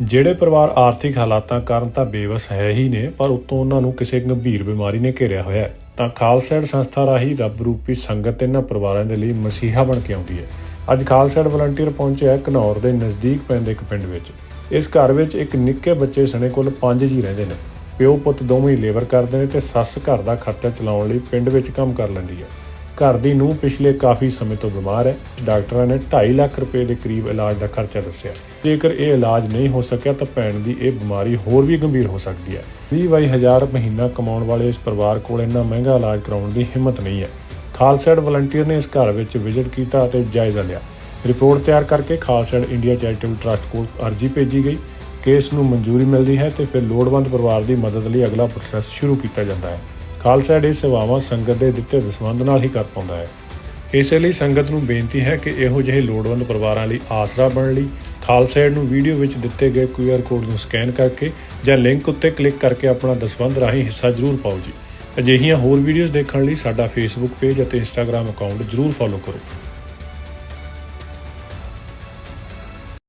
ਜਿਹੜੇ ਪਰਿਵਾਰ ਆਰਥਿਕ ਹਾਲਾਤਾਂ ਕਾਰਨ ਤਾਂ ਬੇਵਸ ਹੈ ਹੀ ਨੇ, ਪਰ ਉਤੋਂ ਉਹਨਾਂ ਨੂੰ ਕਿਸੇ ਗੰਭੀਰ ਬਿਮਾਰੀ ਨੇ ਘੇਰਿਆ ਹੋਇਆ ਹੈ। ਤਾਂ ਖਾਲਸਾ ਏਡ ਸੰਸਥਾ ਰਾਹੀਂ ਰੱਬ ਰੂਪੀ ਸੰਗਤ ਇਹਨਾਂ ਪਰਿਵਾਰਾਂ ਦੇ ਲਈ ਮਸੀਹਾ ਬਣ ਕੇ ਆਉਂਦੀ ਹੈ। ਅੱਜ ਖਾਲਸਾ ਵਲੰਟੀਅਰ ਪਹੁੰਚਿਆ ਘਨੌਰ ਦੇ ਨਜ਼ਦੀਕ ਪੈਂਦੇ ਇੱਕ ਪਿੰਡ ਵਿੱਚ। ਇਸ ਘਰ ਵਿੱਚ ਇੱਕ ਨਿੱਕੇ ਬੱਚੇ ਸਣੇ ਕੋਲ ਪੰਜ ਜੀ ਰਹਿੰਦੇ ਨੇ। ਪਿਓ ਪੁੱਤ ਦੋਵੇਂ ਹੀ ਲੇਬਰ ਕਰਦੇ ਨੇ ਤੇ ਸੱਸ ਘਰ ਦਾ ਖਰਚਾ ਚਲਾਉਣ ਲਈ ਪਿੰਡ ਵਿੱਚ ਕੰਮ ਕਰ ਲੈਂਦੀ ਹੈ। ਘਰ ਦੀ ਨੂੰ ਪਿਛਲੇ ਕਾਫੀ ਸਮੇਂ ਤੋਂ ਬਿਮਾਰ ਹੈ। ਡਾਕਟਰਾਂ ਨੇ 2.5 ਲੱਖ ਰੁਪਏ ਦੇ ਕਰੀਬ ਇਲਾਜ ਦਾ ਖਰਚਾ ਦੱਸਿਆ। ਜੇਕਰ ਇਹ ਇਲਾਜ ਨਹੀਂ ਹੋ ਸਕਿਆ ਤਾਂ ਭੈਣ ਦੀ ਇਹ ਬਿਮਾਰੀ ਹੋਰ ਵੀ ਗੰਭੀਰ ਹੋ ਸਕਦੀ ਹੈ। 20 ਹਜ਼ਾਰ ਮਹੀਨਾ ਕਮਾਉਣ ਵਾਲੇ ਇਸ ਪਰਿਵਾਰ ਕੋਲ ਇੰਨਾ ਮਹਿੰਗਾ ਇਲਾਜ ਕਰਾਉਣ ਦੀ ਹਿੰਮਤ ਨਹੀਂ ਹੈ। ਖਾਲਸਾਡ ਵਲੰਟੀਅਰ ਨੇ ਇਸ ਘਰ ਵਿੱਚ ਵਿਜ਼ਿਟ ਕੀਤਾ ਅਤੇ ਜਾਇਜ਼ਾ ਲਿਆ। ਰਿਪੋਰਟ ਤਿਆਰ ਕਰਕੇ ਖਾਲਸਾ ਇੰਡੀਆ ਚੈਰੀਟੇਬਲ ਟਰਸਟ ਕੋਲ ਅਰਜ਼ੀ ਭੇਜੀ ਗਈ। ਕੇਸ ਨੂੰ ਮਨਜ਼ੂਰੀ ਮਿਲਦੀ ਹੈ ਤੇ ਫਿਰ ਲੋੜਵੰਦ ਪਰਿਵਾਰ ਦੀ ਮਦਦ ਲਈ ਅਗਲਾ ਪ੍ਰੋਸੈਸ ਸ਼ੁਰੂ ਕੀਤਾ ਜਾਂਦਾ ਹੈ। ਖਾਲਸਾ ਏਡ ਇਹ ਸੇਵਾਵਾਂ ਸੰਗਤ ਦੇ ਦਿੱਤੇ ਦਸਵੰਧ ਨਾਲ ਹੀ ਕਰ ਪਾਉਂਦਾ ਹੈ। ਇਸੇ ਲਈ ਸੰਗਤ ਨੂੰ ਬੇਨਤੀ ਹੈ ਕਿ ਇਹੋ ਜਿਹੇ ਲੋੜਵੰਦ ਪਰਿਵਾਰਾਂ ਲਈ ਆਸਰਾ ਬਣਨ ਲਈ ਖਾਲਸਾ ਏਡ ਨੂੰ ਵੀਡੀਓ ਵਿੱਚ ਦਿੱਤੇ ਗਏ QR ਕੋਡ ਨੂੰ ਸਕੈਨ ਕਰਕੇ ਜਾਂ ਲਿੰਕ ਉੱਤੇ ਕਲਿੱਕ ਕਰਕੇ ਆਪਣਾ ਦਸਵੰਧ ਰਾਹੀਂ ਹਿੱਸਾ ਜ਼ਰੂਰ ਪਾਓ ਜੀ। ਅਜਿਹੀਆਂ ਹੋਰ ਵੀਡੀਓਜ਼ ਦੇਖਣ ਲਈ ਸਾਡਾ ਫੇਸਬੁੱਕ ਪੇਜ ਅਤੇ ਇੰਸਟਾਗ੍ਰam ਅਕਾਊਂਟ ਜ਼ਰੂਰ ਫੋਲੋ ਕਰੋ।